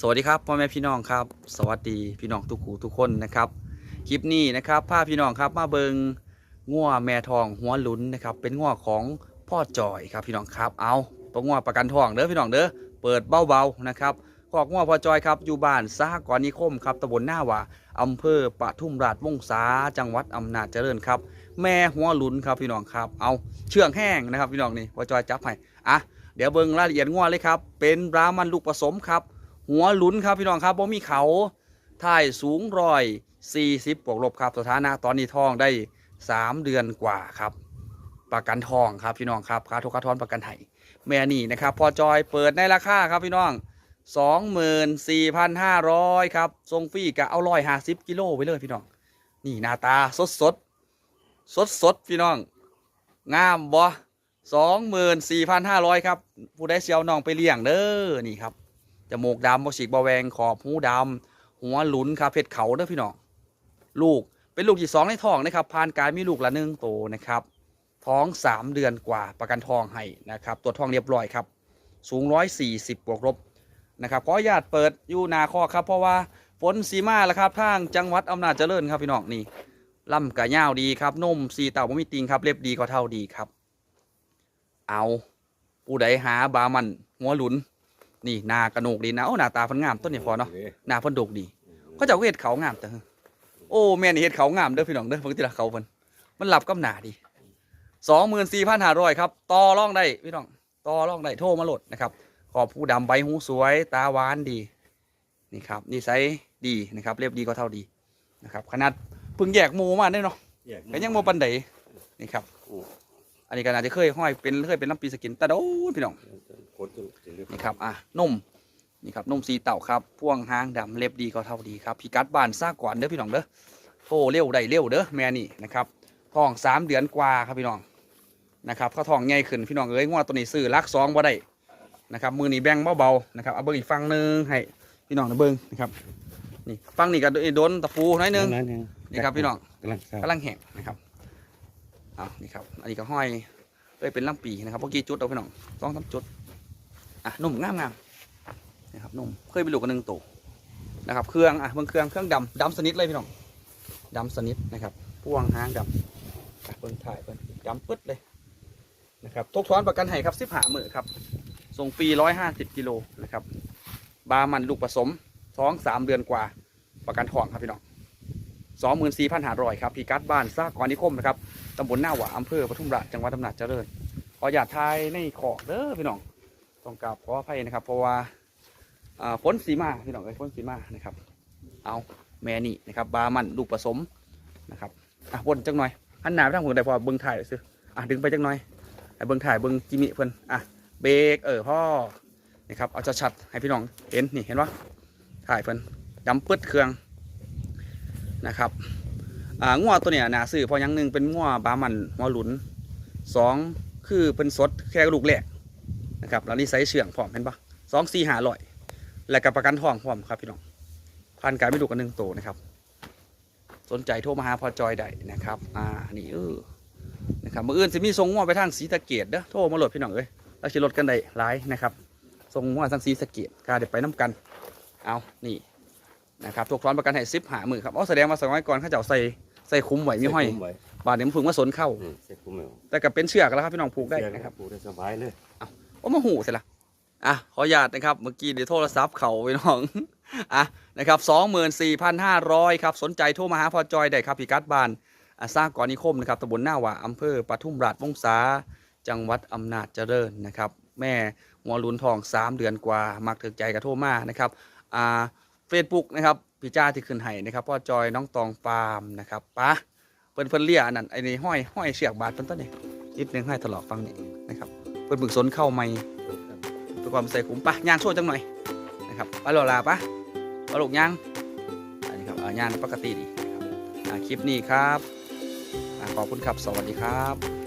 สวัสดีครับพ่อแม่พี่น้องครับ สวัสดีพี่น้องทุกหูทุกคนนะครับคลิปนี้นะครับพาพี่น้องครับมาเบิงง่วแม่ทองหัวลุนนะครับเป็นง่วของพ่อจอยครับพี่น้องครับเอาตัวง่วประกันทองเด้อพี่น้องเด้อเปิดเบาๆนะครับขอกง่วพ่อจอยครับอยู่บ้านสหกรณ์นิคมครับตำบลหน้าว่าอำเภอปทุมราชวงศาจังหวัดอำนาจเจริญครับ แม่หัวลุนครับพี่น้องครับเอาเชื่องแห้งนะครับพี่น้องนี่พ่อจอยจับให้อะเดี๋ยวเบิงรายละเอียดง่วเลยครับเป็นรามันลูกผสมครับ หัวหลุนครับพี่น้องครับบ่มีเขาถ่ายสูงร้อยสี่สิบบวกลบครับสถานะตอนนี้ทองได้สามเดือนกว่าครับ ประกันทองครับพี่น้องครับค่าทุกค่าทอนประกันไห้แม่นี่นะครับ พอจอยเปิดในราคาครับพี่น้องสองหมื่นสี่พันห้าร้อยครับทรงฟรีกะเอาร้อยห้าสิบกิโลไปเลยพี่น้อง นี่หน้าตาสดสดสดสดพี่น้อง งามบ่สองหมื่นสี่พันห้าร้อยครับ ผู้ได้เชียวน้องไปเลี้ยงเด้อนี่ครับ จมูกดำบฉีกบอแวงขอบหูดำหัวหลุนครับเพชรเขาเด้อพี่น้องลูกเป็นลูกที่สองในท้องนะครับผ่านการมีลูกละหนึ่งโตนะครับ ท้องสามเดือนกว่าประกันทองให้นะครับตัวจท้องเรียบร้อยครับ สูงร้อยสี่สิบบวกลบนะครับขออนุญาตเปิดอยู่นาคอครับ เพราะว่าฝนสีมาแล้วครับทางจังหวัดอำนาจเจริญครับพี่น้องนี่ล่ำกะย่าวดีครับนมสีเต่าบ่มีติงครับเล็บดีก็เท่าดีครับ เอา ผู้ใดหาบามันหัวหลุน นี่หน้ากระโหนกดีนะโอ้หน้าตาเพันงามต้นนี่พอเนาะหน้าเพันโดกดีเขาเจะเฮ็ดเขางามแต่โอ้แม่นี่เฮ็ดเขางามเด้อพี่น้องเด้อปกติละเขาเพิ่นมันหลับกับหน้าดีสองหมื่นสี่พันห้าร้อยครับต่อรองได้พี่น้องต่อรองได้โทรมาโหลดนะครับขอบผู้ดำใบหูสวยตาหวานดีนี่ครับนิสัยดีนะครับเรียบดีก็เท่าดีนะครับขนาดเพิ่งแยกหมูมาได้เนาะก็ยังโมปันไดนี่ครับอันนี้ก็น่าจะเคยห้อยเป็นเคยเป็นน้ำปีสกินแต่โอ้ยพี่น้อง นี่ครับอะนมนี่ครับนมสีเต่าครับพ่วงหางดำเล็บดีก็เท่าดีครับพี่กัดบานซากก่อนเด้อพี่น้องเด้อโทรเร็วได้เร็วเด้อแม่นี่นะครับท้องสามเดือนกว่าครับพี่น้องนะครับเขาท้องใหญ่ขึ้นพี่น้องเอ้ยงวดตัวนี้ซื้อลักสองบ่ได้นะครับมือนี้แบ่งเบาๆนะครับเอาเบิ้งอีกฝั่งหนึงให้พี่น้องนะเบิ้งนะครับนี่ฝั่งนี้ก็โดนตะปูหน้อยหนึงนี่ครับพี่น้องกำลังทราบกำลังแห้งนะครับเอานี่ครับอันนี้ก็ห้อยเลยเป็นลำปีนะครับเมื่อกี้จุดเอาไปหน่องต้องทำจุด อะนุ่มงามงามนะครับนุ่มเคยไปลูกกันหนึ่งตัวนะครับเครื่องอะเบางเครื่องเครื่องดำดำสนิทเลยพี่น้องดำสนิทนะครับพ่วงหางดำอะเบิ่งถ่ายเบิ่งดำปึ๊ดเลยนะครับทุกท้อนประกันให้ครับสิบหามือครับส่งฟรีร้อยห้าสิบกิโลนะครับบามันลูกผสมท้องสามเดือนกว่าประกันทองครับพี่น้องสองหมื่นสี่พันหารอยครับพีกัดบ้านซากกรนิคมนะครับตำบลหน้าหวาอำเภอปทุมราชจังหวัดอำนาจเจริญขออย่าทายในขอกเด้อพี่น้อง ต้องกราบขออภัยนะครับ เพราะว่าอ่าฝนสีมาพี่น้องเอ้ยฝนสีมานะครับ เอาแม่นี่นะครับบามันลูกผสมนะครับอะวนจังหน่อยหันหน้าไปทางหัวได้พอเบิ้งถ่ายซื้ออะดึงไปจังหน่อยไอ้เบิ้งถ่ายเบิ้งจิมิเพิ่นอะเบรกเออพ่อนะครับเอาชัดๆให้พี่น้องเห็นนี่เห็นปะถ่ายเพิ่นดำปึ๊ดเครื่องนะครับอ่างัวตัวเนี้ยนาซื้อพอยังหนึ่งเป็นงัวบามันหัวหลุนสองคือเป็นสดแค่ลูกแรก นะครับแล้วนี่ใส่เชื่องพร้อมเห็นปะสองสี่หาลอย และกับประกันทองพร้อมครับพี่น้องพันการไม่ดูกันหนึ่งตัวนะครับ สนใจโทรมาหาพอจอยได้นะครับอ่านี่เออนะครับมืออื่นจะมีส่งงัวไปทางสีสะเกดเด้อโทรมาโหลดพี่น้องเอ้ยแล้วชิลดกันได้หลายนะครับส่งงัวทางสีสะเกดก็เดี๋ยวไปน้กันเอานี่นะครับทุกท้อนประกันให้ซิปหามือครับอ๋อแสดงว่าสมัยก่อนเขาเจ้าใส่ใส่คุ้มไว้มีห้อยใส่คุ้มไว้บาดเดี๋ยวมันฝึงมาสนเข้าอืมใส่คุ้มไว้แต่กับเป็นเชือกแล้วครับพี่น้องผูกได้นะครับปูได้สบายเลยโอ้มาหูเสร็จละอะขออนุญาตนะครับ เมื่อกี้เดี๋ยวโทรศัพท์เขาพี่น้องอะนะครับสองหมื่นสี่พันห้าร้อยครับ สนใจโทรมาหาพอจอยได้ครับพี่กัดบานอะสร้างก่อนนิคมนะครับตำบลหน้าว่าอำเภอปทุมราชวงศาจังหวัดอำนาจเจริญนะครับ แม่หัวลุนทองสามเดือนกว่า มักถึกใจกับโทรมานะครับอ่าเฟซบุ๊กนะครับพี่จ้าที่ขึ้นให้นะครับพ่อจอยน้องตองฟาร์มนะครับปะเพิ่นเพิ่นเลี้ยอันนั้นไอ้นี่ห้อยห้อยเชือกบาดเพิ่นต้นนี่นิดนึงให้ถลอกฟังนี่นะครับ เพิ่นบึกสนเข้าไม่ตัวความใส่คุ้มปะย่างโซ่จังหน่อยนะครับปะโลลาปะปะลูกย่างอันนี้ครับอ่าย่างปกติดีนะครับคลิปนี้ครับขอบคุณครับสวัสดีครับ